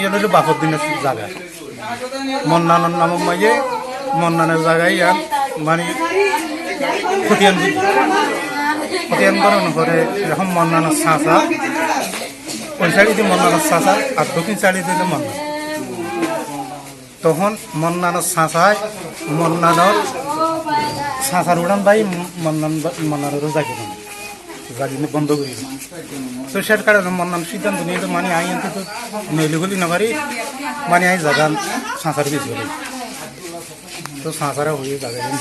ইয়ান হলো বাপর দিনের জায়গা। মন্নানের নাম মাইয়ে, মন্নানের জায়গায় ইয়ান মানে খতিয়ান খতিয়ান করানোর পরে এখন মন্নানের চাঁচা, ওই সাইডে মন্নানের চাঁচা, আর দক্ষিণ সাইডে দিলে মন্নান। তখন মন্নানের চাঁচায় মন্নানের চাঁচার উড়ান ভাই মন্নান মন্নানের জাগে জাগি বন্ধ করি তো সেটার কারণে মন্নান সিদ্ধান্ত নিয়ে তো মানে আই আনতে তো মেলি গলি না পারি মানে আই জায়গা বেশি গেল তো চাঁচারা হয়ে জায়গা গেলে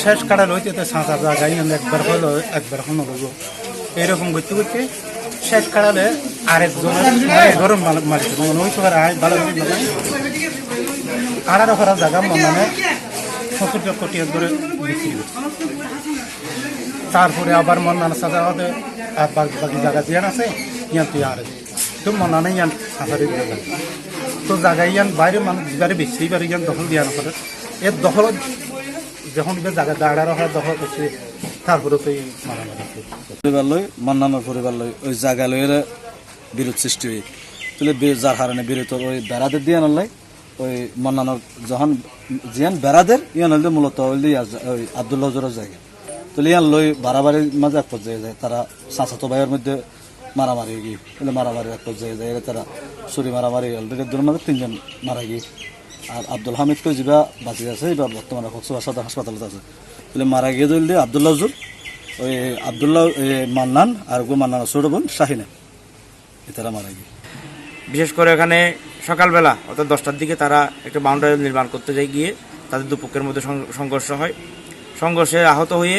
শেষ কাটা লইতে তো চাঁচার জায়গায় একবার হলো একবার হলো হলো এরকম করতে করতে শেষ কাটালে আরেকজনের ঘরের মালিক ওই আর আয় ভালো আড়ার জায়গা মনে সত্তর কোটি ধরে বিক্রি তারপরে আবার মন্নানা সাজা হবে। আর বাকি জায়গা জিয়ান আছে, ইয়ান তুই আর তো মন্নানা ইয়ান সাজারে দিয়ে তো জায়গা ইয়ান বাইরে মানুষ যারে বেশি বারে ইয়ান দখল দিয়া নকরে এর দখল যখন জায়গা দাঁড়ানো হয় দখল করছে তারপরে তো পরিবার লই, মান্নানোর পরিবার লই, ওই জায়গা লইয়ের বিরোধ সৃষ্টি হই। তাহলে যার কারণে বিরোধ ওই বেড়াদের দিয়ে আনলাই ওই মান্নানোর যখন জিয়ান বেড়াদের, ইয়ান হইলে মূলত হইলে ওই আবদুল্লাহ জায়গা। তাহলে ইয়ান লই বাড়াবাড়ির মাঝে এক পর্যায়ে যায়। তারা চাচাতো ভাইয়ের মধ্যে মারামারি গিয়ে তাহলে মারামারি এক পর্যায়ে যায়। তারা ছুরি মারামারি অলরেডি দুর মাঝে তিনজন মারা গিয়ে। আর আব্দুল হামিদকে যিবা বাঁচি আছে এবার বর্তমানে কক্সবাজার সদর হাসপাতালত আছে। তাহলে মারা গিয়ে দিলে আবদুল্লাহ জুর ওই আবদুল্লাহ মান্নান আর গো মান্নান ছোট বোন শাহিনা এতারা মারা গিয়ে। বিশেষ করে এখানে সকালবেলা, অর্থাৎ দশটার দিকে তারা একটা বাউন্ডারি নির্মাণ করতে যায় গিয়ে, তাদের দুপক্ষের মধ্যে সংঘর্ষ হয়। সংঘর্ষে আহত হয়ে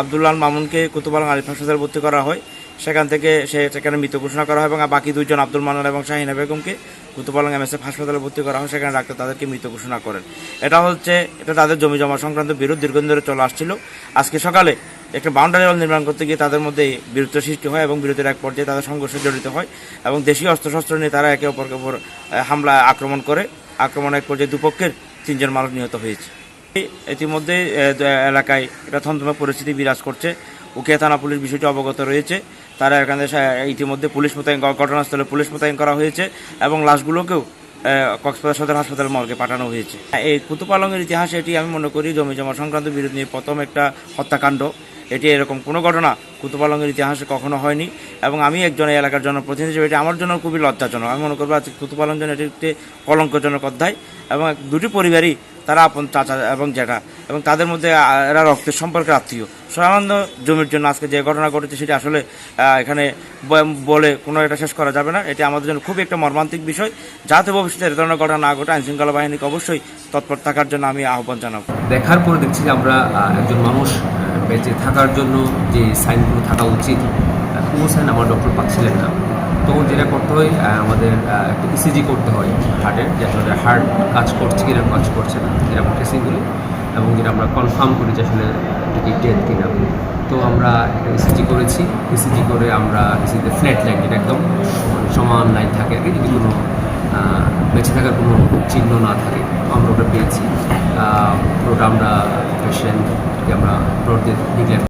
আবদুল্লাহ মামুনকে কুতুবালাং আলিফ হাসপাতালে ভর্তি করা হয়। সেখান থেকে সে সেখানে মৃত ঘোষণা করা হয় এবং বাকি দুজন আব্দুল মান্নান এবং শাহিনা বেগমকে কুতুবালাং এমএসএফ হাসপাতালে ভর্তি করা হয়। সেখানে ডাক্তার তাদেরকে মৃত ঘোষণা করেন। এটা হচ্ছে, এটা তাদের জমি জমা সংক্রান্ত বিরোধ দীর্ঘদিন ধরে চলে আসছিল। আজকে সকালে একটা বাউন্ডারি ওয়াল নির্মাণ করতে গিয়ে তাদের মধ্যে বিরুদ্ধ সৃষ্টি হয় এবং বিরোধের এক পর্যায়ে তাদের সংঘর্ষে জড়িত হয় এবং দেশীয় অস্ত্রশস্ত্র নিয়ে তারা একে অপরকে ওপর হামলা আক্রমণ করে। আক্রমণের এক পর্যায়ে দুপক্ষের তিনজন মানুষ নিহত হয়েছে। ইতিমধ্যে এলাকায় এটা থমথমে পরিস্থিতি বিরাজ করছে। উকিয়া থানা পুলিশ বিষয়টি অবগত রয়েছে। তারা এখানে ইতিমধ্যে পুলিশ মোতায়েন ঘটনাস্থলে পুলিশ মোতায়েন করা হয়েছে এবং লাশগুলোকেও কক্সবাজার সদর হাসপাতাল মর্গে পাঠানো হয়েছে। এই কুতুপালংয়ের ইতিহাসে, এটি আমি মনে করি জমি জমা সংক্রান্ত বিরোধ নিয়ে প্রথম একটা হত্যাকাণ্ড। এটি এরকম কোনো ঘটনা কুতুপালংয়ের ইতিহাসে কখনো হয়নি এবং আমি একজন এলাকার জনপ্রতিনিধি হিসেবে, এটি আমার জন্য খুবই লজ্জাজনক। আমি মনে করব আজকে কুতুপালং জন্য এটি একটি কলঙ্কজনক অধ্যায় এবং দুটি পরিবারই তারা আপন চাচা এবং জ্যাঠা এবং তাদের মধ্যে এরা রক্তের সম্পর্কের আত্মীয়। সামান্য জমির জন্য আজকে যে ঘটনা ঘটেছে সেটি আসলে এখানে বলে কোনো এটা শেষ করা যাবে না। এটি আমাদের জন্য খুবই একটা মর্মান্তিক বিষয়। যাতে ভবিষ্যতে এ ধরনের ঘটনা না ঘটে, আইনশৃঙ্খলা বাহিনীকে অবশ্যই তৎপর থাকার জন্য আমি আহ্বান জানাব। দেখার পরে দেখছি যে আমরা একজন মানুষ বেঁচে থাকার জন্য যে সাইনগুলো থাকা উচিত কোনো সাইন আমার ডক্টর পাচ্ছিলেন না। তখন যেটা করতে হয় আমাদের একটা ইসিজি করতে হয় হার্টের যে আসলে হার্ট কাজ করছে কিনা, কাজ করছে না এরকম টেস্টিংগুলি এবং যেটা আমরা কনফার্ম করি যে আসলে কি ডেথ কিনা। তো আমরা একটা ইসিজি করেছি ইসিজি করে আমরা ইসিজিতে ফ্ল্যাট লাইন যেটা একদম মানে সমান লাইন থাকে আর কি, যদি কোনো বেঁচে থাকার কোনো চিহ্ন না থাকে আমরা ওটা পেয়েছি। পুরোটা আমরা পেশেন্টকে আমরা ডিক্লেয়ার